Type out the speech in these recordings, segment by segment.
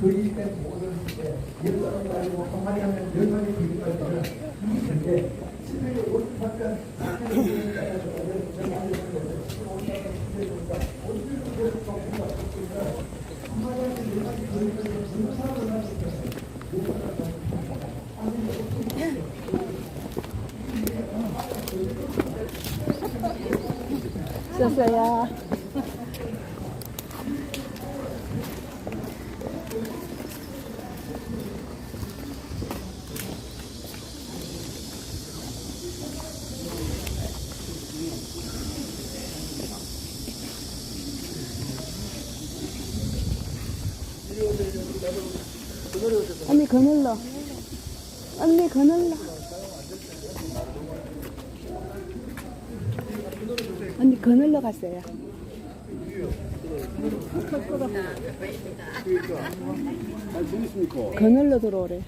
그이때모든 게, 예를 들어서, 한 마리 하면 10마리 되는 거였다면, 이 근데, 10일에 50밖에 안 되는 게, 썼어요. 언니 그늘로. 언니 그늘로. 그늘로 갔어요. 그늘로 들어오래.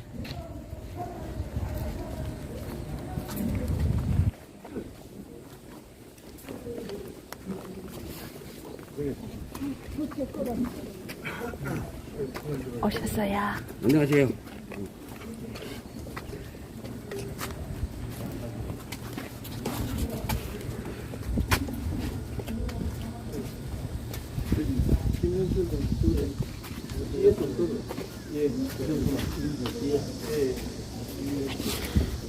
오셨어요. 안녕하세요. Yes, yes, yes.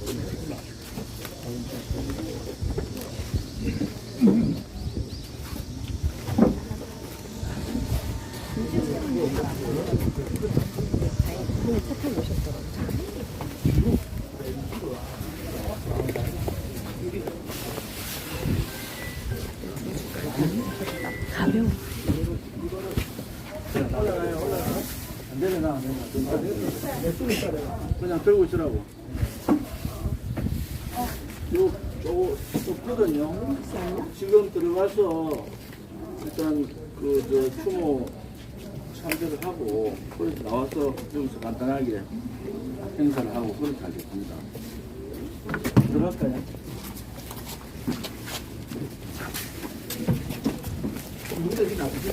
그냥 들고 있으라고. 요, 요거 좁거든요. 지금 들어가서 일단 그, 저, 추모 참배를 하고, 그래서 나와서 여기서 간단하게 행사를 하고 그렇게 하겠습니다. 들어갈까요? 누구들이 나오지?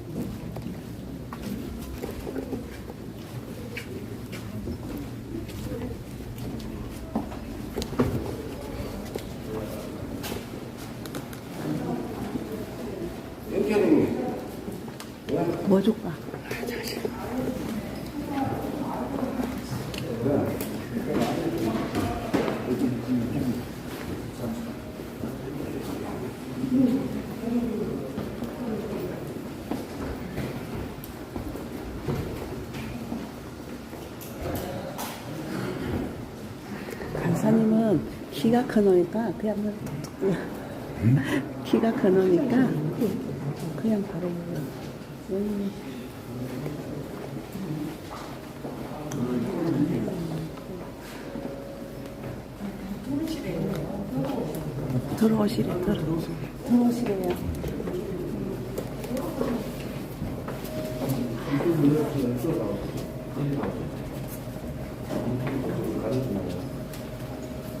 뭐 줄까? 간사님은 키가 크노니까 그냥 뭐 키가 크노니까 그냥 바로. 음. 들어오시래, 들어. 들어오시래요.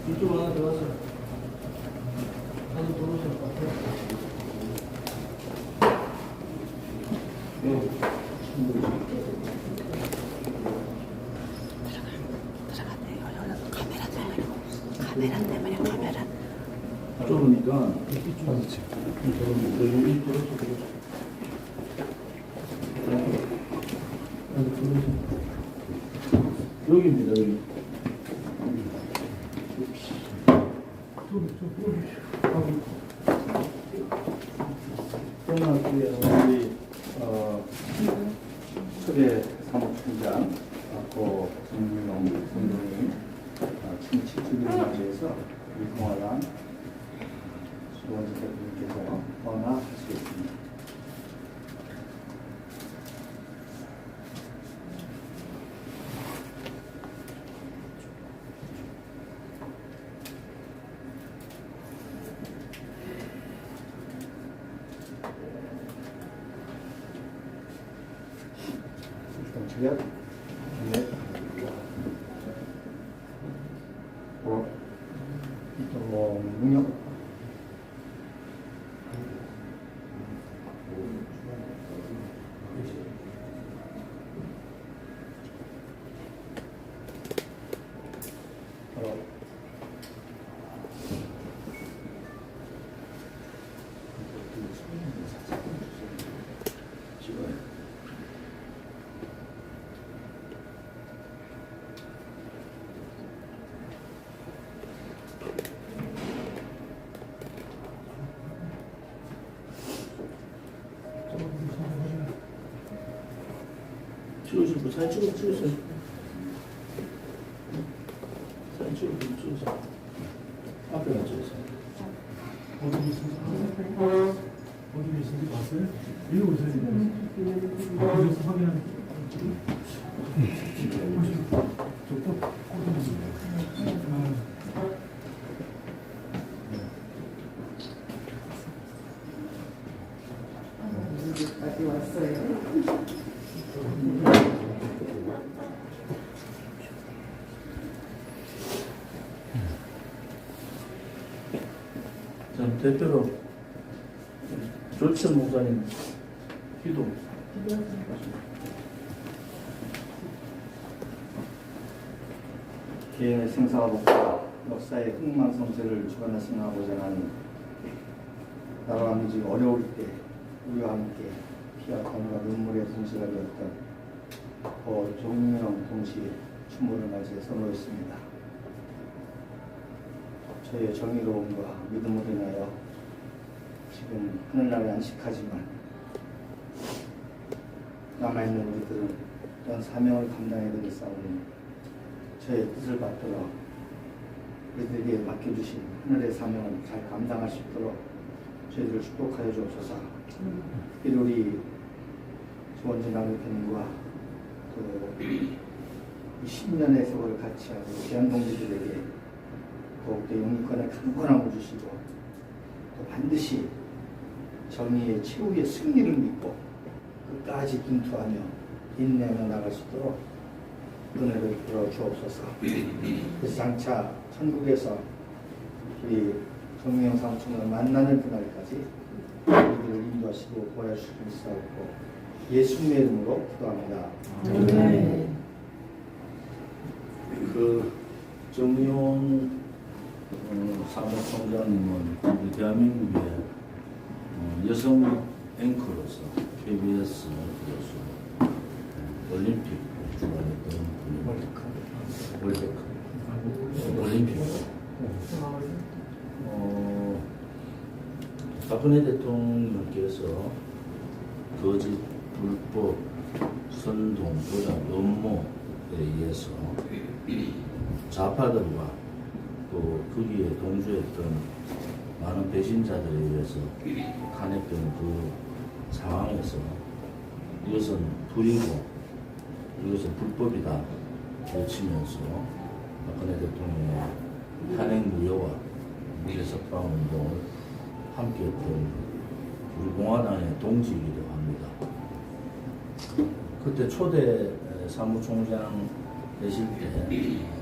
이쪽 하나 들어가서. 한번 들어오세요. 들어갔네요. 여기 카메라 때문에. 카메라 때문에, 카메라. 들어서 들어서. 여기입니다 여기. 고등학교에 우리 어, 초대 사무총장 고 정민용 선생님 어, 친치 주기를 맞이해서 우리 공화당 수원지 대표님께서 헌화하시겠습니다. 정치력, 넷, 오, 이동력, 어, 지금 찍으시고 사진 찍어 찍으세요. 사진 찍어 찍으세요. 앞에만 찍으세요. 어디 계신지 어디 계신지 봤어요? 이리 오세요. 어디서 확인하는 저또 여기까지 왔어요. 자, 대표로 조천 목사님 기도. 개인의 생사와 복과 역사의 흥망성쇠를 주관하시나고자 하는 나라와 민족이 어려울 때 우리와 함께 피와 땀과 눈물의 분실가 되었던 고 종명 동시 추모를 맞이해 선호했습니다. 저의 정의로움과 믿음으로 인하여 지금 하늘나라에 안식하지만 남아있는 우리들은 어떤 사명을 감당해야 되는 싸움은 저의 뜻을 받들어 우리들에게 맡겨주신 하늘의 사명을 잘 감당할 수 있도록 저희들을 축복하여 주옵소서. 특별히 우리 조원진 남편과 그이 10년의 세월을 같이 하고 귀한 동지들에게 더욱더 영유권의 강건함을 주시고 또 반드시 정의의 최후의 승리를 믿고 끝까지 분투하며 인내하며 나갈 수 있도록 은혜를 풀어 주옵소서. 그래서 장차 천국에서 우리 정명 삼촌을 만나는 그날까지 우리를 인도하시고 보여주실 수 있고 예수님의 이름으로 기도합니다. 네. 그 정용 어, 사무총장님은 우리 대한민국의 어, 여성 앵커로서 KBS 그로서 어, 올림픽 주관했던 분입니다. 월드컵. 올림픽 어, 박근혜 대통령께서 거짓 불법 선동 조작 음모에 의해서 좌파들과 또 거기에 동조했던 많은 배신자들에 의해서 탄핵된 그 상황에서 이것은 불이고 이것은 불법이다 외치면서 박근혜 대통령의 탄핵 무효와 무죄 석방 운동을 함께했던 우리 공화당의 동지이기도 합니다. 그때 초대 사무총장 되실 동지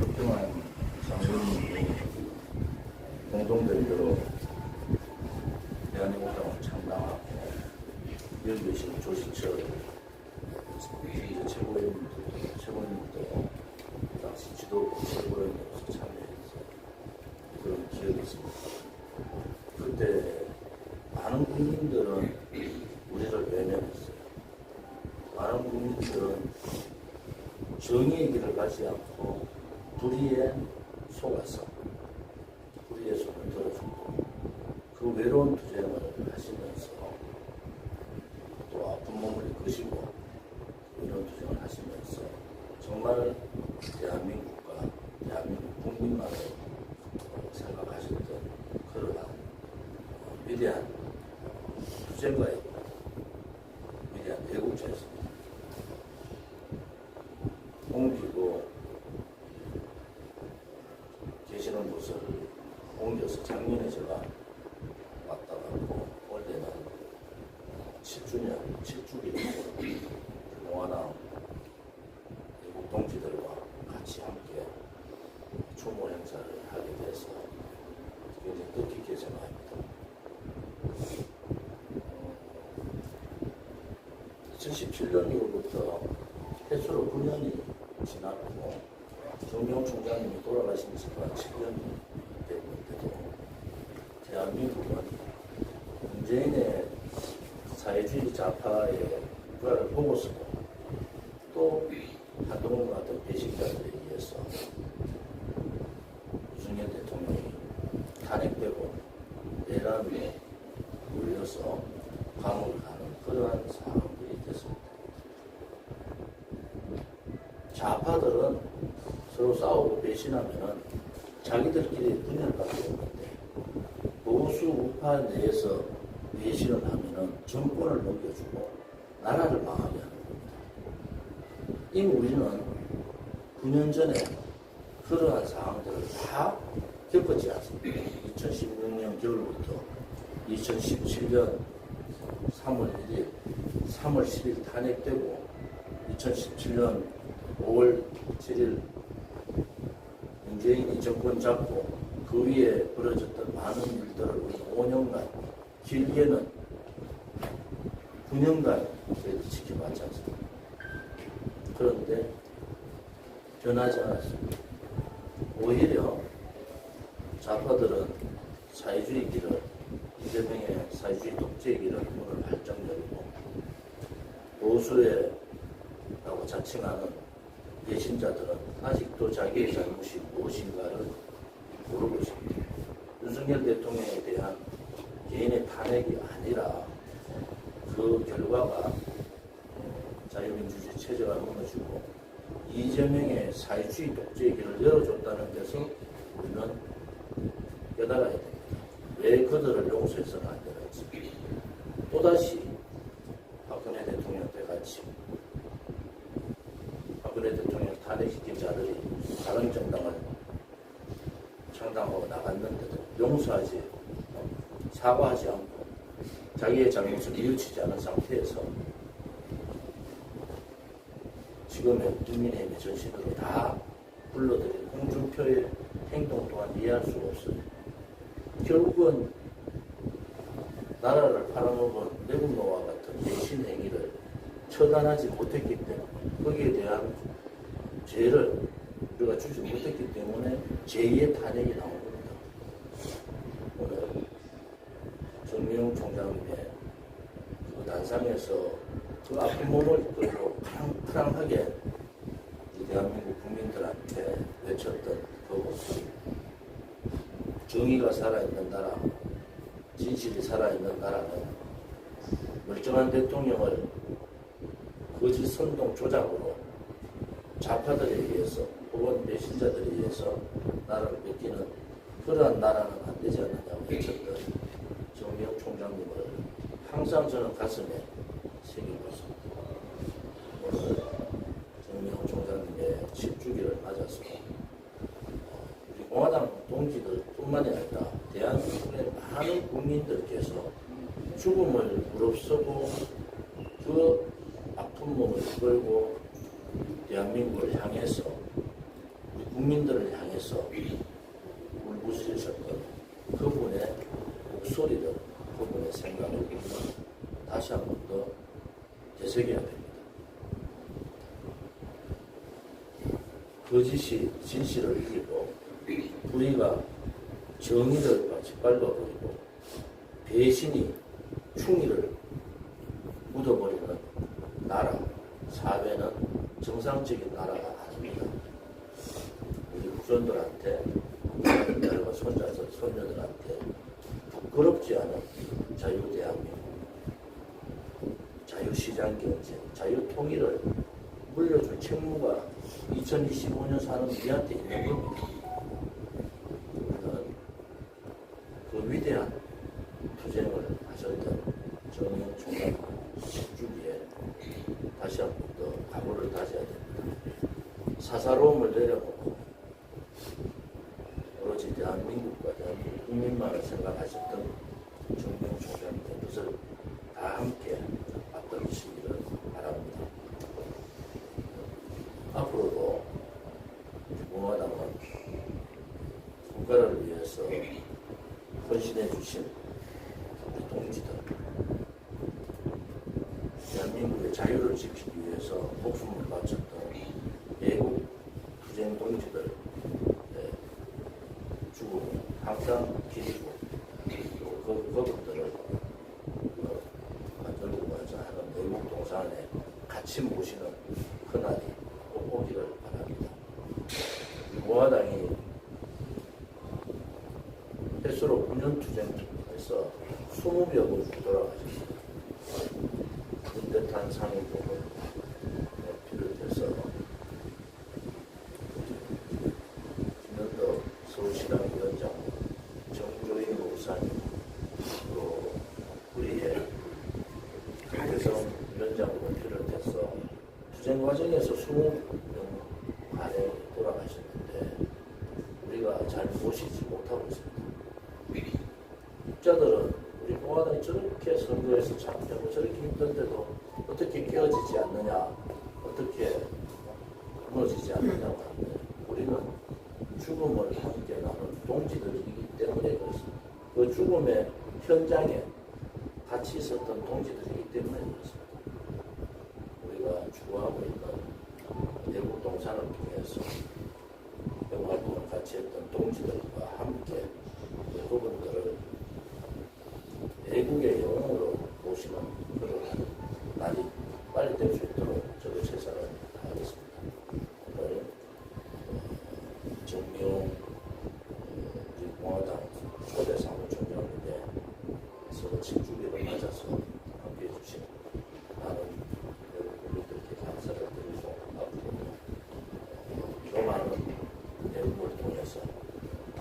흑동안 장군님이 공동대표로 대한민국당을 창당하고 계신 조시철 이제 최고위원님도 최고위원님도 당시 지도 최고위원으로서 참여해서 그런 기억이 있습니다. 그때 많은 국민들은 우리를 외면했어요. 많은 국민들은 가지 않고 불의에 속아서 불의의 손을 들어주고 그 외로운 투쟁을 하시면서 또 아픈 몸을 이끄시고 이런 투쟁을 하시면서 정말 대한민국과 대한민국 국민만을 생각하셨던 그러한 어, 위대한 투쟁가였고 위대한 애국자였습니다. 옮기고 계시는 곳을 옮겨서 작년에 제가 2007년 이후부터 해수로 9년이 지났고 총장님이 돌아가신 지가 7년이 됐는데도 대한민국은 문재인의 사회주의 좌파의 불화를 보고서도 또 한동훈 같은 배신자들에 의해서 유승열 대통령이 탄핵되고 내란에 몰려서 감옥을 가는 그러한 상황들이 됐습니다. 좌파들은 서로 싸우고 배신하면은 자기들끼리 분열밖에 없는데 보수 우파 내에서 배신을 하면은 정권을 넘겨주고 나라를 망하게 하는 겁니다. 이미 우리는 9년 전에 그러한 상황들을 다 겪었지 않습니까? 2016년 겨울부터 2017년 3월 1일, 3월 10일 탄핵되고 2017년 5월 7일 문재인이 정권 잡고 그 위에 벌어졌던 많은 일들을 우리 5년간 길게는 9년간 저희들 지켜봤지 않습니까? 그런데 변하지 않았습니다. 오히려 좌파들은 사회주의 길을 이재명의 사회주의 독재 길을 문을 활짝 열고 보수의 라고 자칭하는 배신자들은 아직도 자기의 잘못이 무엇인가를 모르고 있습니다. 윤석열 대통령에 대한 개인의 탄핵이 아니라 그 결과가 자유민주주의 무너지고 이재명의 사회주의 독재의 길을 열어줬다는 데서 우리는 깨달아야 됩니다. 왜 그들을 용서해서는 안 되는지. 또다시 박근혜 대통령 때 같이 박근혜 대통령 탄핵시킨 자들이 다른 정당을 창당하고 나갔는데도 용서하지 어, 사과하지 않고 자기의 잘못을 뉘우치지 않은 상태에서 지금의 국민의힘의 전신으로 다 불러들인 홍준표의 행동 또한 이해할 수가 없어요. 결국은 나라를 팔아먹은 내국노와 같은 배신 행위를 처단하지 못했기 때문에 거기에 대한 죄를 우리가 주지 못했기 때문에 제2의 탄핵이 나온 겁니다. 오늘 정미용 총장님의 그 단상에서 그 아픈 몸을 이끌 이 대한민국 국민들한테 외쳤던 그 모습 정의가 살아있는 나라, 진실이 살아있는 나라는 멀쩡한 대통령을 거짓 선동 조작으로 좌파들에 의해서 혹은 배신자들에 의해서 나라를 뺏기는 그러한 나라는 안 되지 않느냐고 외쳤던 정미영 총장님을 항상 저는 가슴에 새기고 있습니다. 오늘 정미영 총장님의 10주기를 맞아서 우리 공화당 아니라 대한민국의 많은 국민들께서 죽음을 무릅쓰고 그 아픈 몸을 끌고 대한민국을 향해서 우리 국민들을 향해서 울부짖으셨던 그분의 목소리를 그분의 생각을 다시 한 번 더 되새겨야 됩니다. 거짓이 진실을 우리가 정의를 짓밟아 버리고 배신이 충의를 묻어버리는 나라, 사회는 정상적인 나라가 아닙니다. 우리 후손들한테, 딸과 손자들, 손녀들한테 부끄럽지 않은 자유대한민국, 자유시장 경제, 자유통일을 물려줄 책무가 2025년 사는 우리한테 있는 겁니다. 우리는 그 위대한 투쟁을 하셨던 정의용 총장 10주기에 다시 한 번 더 각오를 다져야 됩니다. 사사로움을 내려놓고 오로지 대한민국과 대한민국 국민만을 생각하셨던 정의용 총장님의 뜻을 다 함께 앞당기시기를 바랍니다. 앞으로도 공화당은 국수를 지키기 위해서 목숨을 바쳤던 외국 투쟁 동지들 의 죽음 항상 기리고 또 그, 그분들을 그 만들고 가자 하는 외국 동산에 같이 모시는 그날이 꼭 오기를 바랍니다. 이 공화당이 스스로 9년 투쟁에서 20여 분 돌아가셨습니다. 군대탄 상위복을 비롯해서 김현덕 서울시당 위원장, 정조인 목사님, 또 우리의 대성 위원장을 비롯해서 투쟁 과정에서 20명 안에 돌아가셨는데 우리가 잘 모시지 못하고 있습니다. 육자들은 우리 공화당이 저렇게 선거에서 참여하고 저렇게 힘든데도 어떻게 깨어지지 않느냐, 어떻게 무너지지 않느냐고 하는데 우리는 죽음을 함께 나눈 동지들이기 때문에 그렇습니다. 그 죽음의 현장에 같이 있었던 동지들이기 때문에 그렇습니다. 우리가 추구하고 있는 외국 동산을 통해서 영화활동을 같이 했던 동지들과 함께 그분들을 외국의 영웅으로 모시는 그런 날이 빨리 될 수 있도록 저도 최선을 다하겠습니다. 오늘 어, 정명 어, 우리 공화당 초대 사무총장인데 친주기를 맞아서 함께 해 주신 많은 여러분들께 감사를 드리고 앞으로 어, 더 많은 내용을 통해서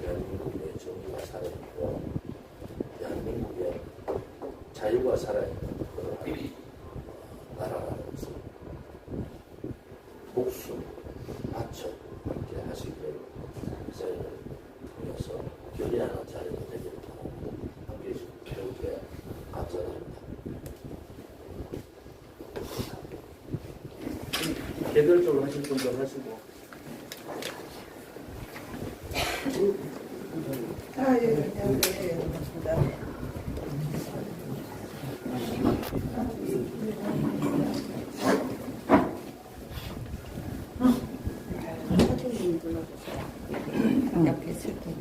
대한민국의 정의가 살아있고 대한민국의 자유가 살아있는 그런 나라라는 것을 목숨 바쳐 함께 하시기를 세를 통해서 결의하는 자리가 되기를 바랍니다. 함께해 주신 배우께 감사드립니다. 개별적으로 하실 분들 하시고 아, 예, 예, 예, 예, 고맙습니다. 사진 좀 눌러주세요. 옆에 있을 때.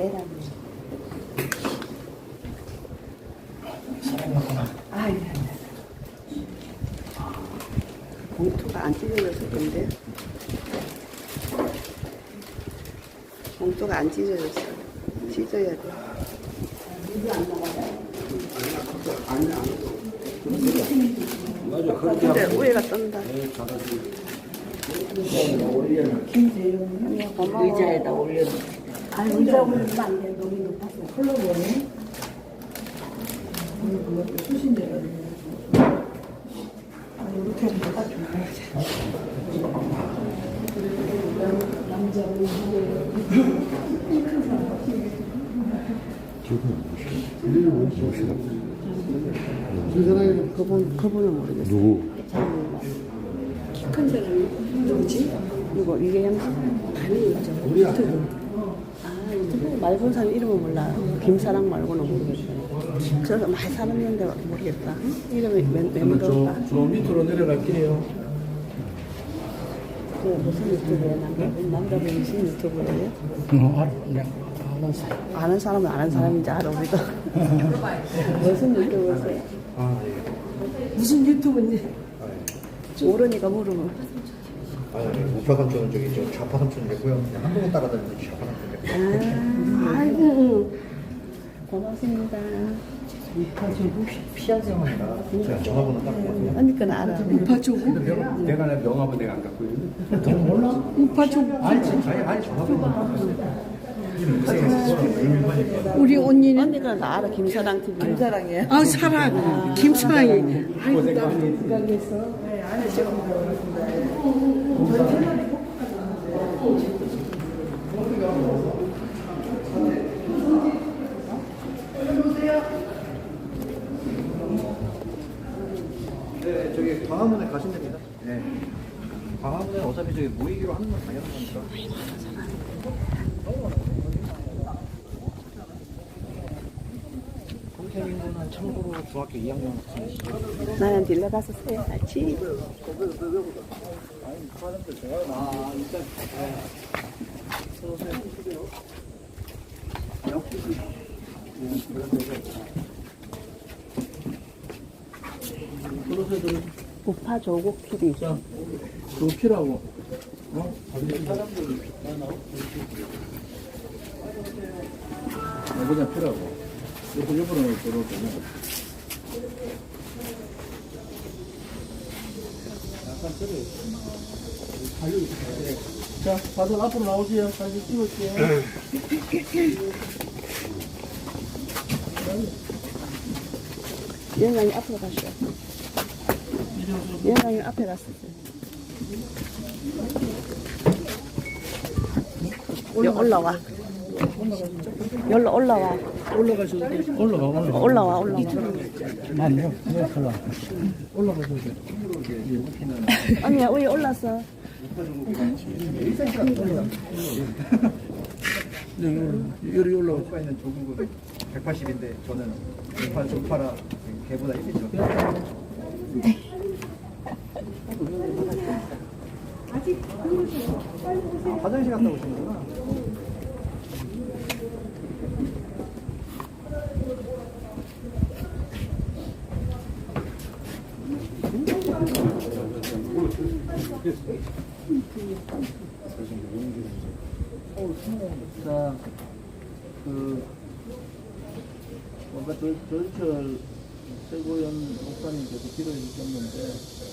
내랑. 아, 예. 봉투가 안 찢어졌을 텐데. 봉투가 안 찢어졌어. 찢어야 돼. 근데 우에가 떤다. 의자에다 올려. 아, 의자 올리면 안 돼. 너무 높아서. 흘러보네. 수신대로. 아, 이렇게 하면 딱 좋네. 그분, 그분은 모르겠어. 누구? 키큰 사람이 누구지? 이거 이게 양식 아니 저 유튜브 아 유튜브 말본 사람 이름은 몰라 김사랑 말고는 모르겠어 저도 많이 살았는데 모르겠다 이름이 왜, 왜 물어볼까 저 밑으로 내려갈게요. 그 무슨 유튜브야 남자분 남자분 무슨 유튜브예요? 아는 사람은 아는 사람인지 알아 우리도 무슨 유튜브세요? 아, 예. 무슨 유튜브인지. 모르니까 물으면 아니, 아니, 우파 삼촌은 저기 저 좌파 삼촌이고요. 그냥 한동안 따라다니는 좌파 삼촌이고. 아, 아이고. 고맙습니다. 피하자마자 제가 전화번호 딱 보고 언니 건 알아. 우파 조국? 내가 내 명함은 내가 안 갖고 있는데. 우파 조국. 아니, 아니, 아니, 전화번호 우리 언니는 언니 건나 알아. 김사랑 TV. 김사랑이에요? 아 사랑 김사랑이 아이고 나 광화문에 가시면 됩니다. 네. 광화문에 어차피 저기 모이기로 하는 건 당연한 거니까. 선생님은 참고로 중학교 2학년 학생이시죠. 나는 딜러 가서 써야지. 우파 조국 TV. 자, 그거 피라고. 어? 나보다 피라고. 옆으로 옆으로 떨어요. 자, 다들 앞으로 나오세요. 사진 찍을게요. 영광이 앞으로 가시오. 영광이 앞에 갔었어요. 여 올라와. 열로 올라와. 올라가셔도 돼. 올라가, 올라가. 올라와, 올라와. 맞네요. 네, 올라가. 올라가셔도 돼. 언니야, 위에 올랐어. 네, 여기 올라가. 조가 있는 조국은 180인데 저는 조파 조파라 걔보다 1이죠. 아, 화장실 갔다 오시는구나. 자, 그, 뭔가 절, 절철 최고위원 목사님께서 기도해 주셨는데,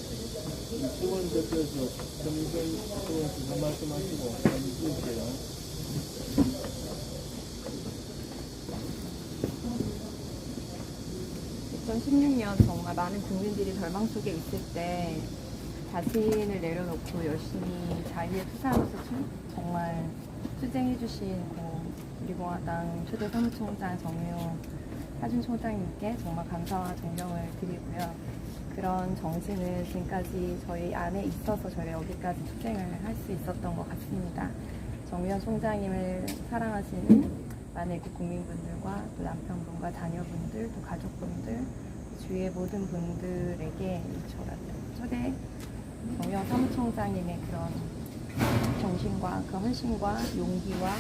이 최고위원 대표에서 정선 최고위원께서 한 말씀 하시고, 한번 읽을게요. 2016년 정말 많은 국민들이 절망 속에 있을 때 자신을 내려놓고 열심히 자유에 투사하면서 총- 정말 투쟁해주신 뭐 우리공화당 초대 사무총장 정의용 사준총장님께 정말 감사와 존경을 드리고요. 그런 정신을 지금까지 저희 안에 있어서 저희가 여기까지 투쟁을 할 수 있었던 것 같습니다. 정의원 총장님을 사랑하시는 애국 국민분들과 또 남편분과 자녀분들 또 가족분들 주위의 모든 분들에게 저- 초대 정의원 사무총장님의 그런 정신과 그 헌신과 용기와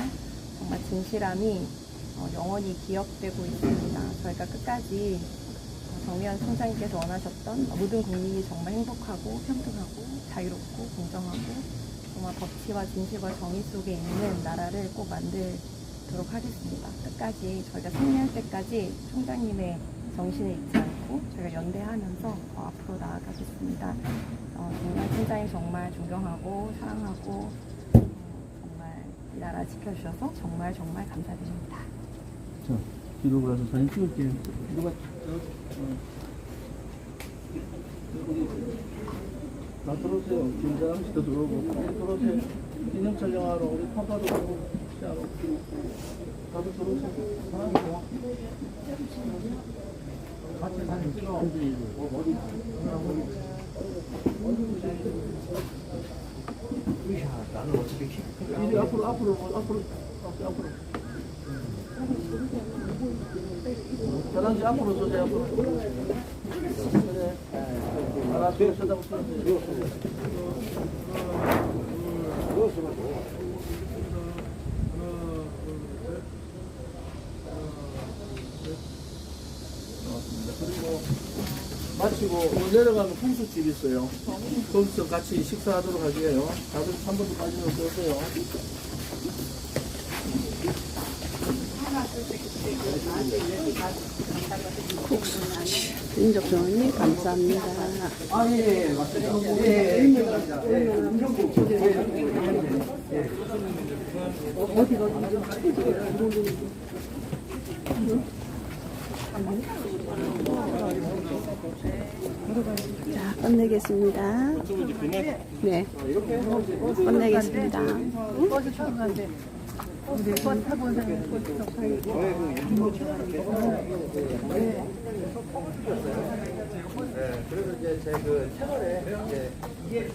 정말 진실함이 어, 영원히 기억되고 있습니다. 저희가 끝까지 어, 정의원 총장님께서 원하셨던 모든 국민이 정말 행복하고 평등하고 자유롭고 공정하고 정말 법치와 진실과 정의 속에 있는 나라를 꼭 만들도록 하겠습니다. 끝까지 저희가 승리할 때까지 총장님의 정신을 잊지 않고 저희가 연대하면서 더 앞으로 나아가겠습니다. 어, 정말 총장님 정말 존경하고 사랑하고 어, 정말 이 나라 지켜주셔서 정말 정말 감사드립니다. 자, 뒤로 가서 사진 찍을게요. 누가, 어. 나 들어오세요. 김사람 씨도 들어오고. 네, 들어오세요. 기념 촬영하러 우리 파파도 오고, 시하러 다들 들어오세요. 사람이 좋아. 같이 사진 찍어. 나는 어차피 키 이리 앞으로, 앞으로, 앞으로, 앞으로, 앞으로. 계단지 앞으로 앞으로. 그래. 하나, 둘, 셋 하고. 고맙습니다. 그리고 마치 마시고 뭐 내려가면 풍수집 있어요. 거기서 같이 식사하도록 할게요. 다들 한 번도 빠지면 오세요. 인적 좋으니 감사합니다. 아, 예, 예, 맞습니다. 예, 예. 예. 예, 예, 예. 자, 끝내겠습니다. 네. 끝내겠습니다. 네, 그래서 이제 제그 채널에 이제 이게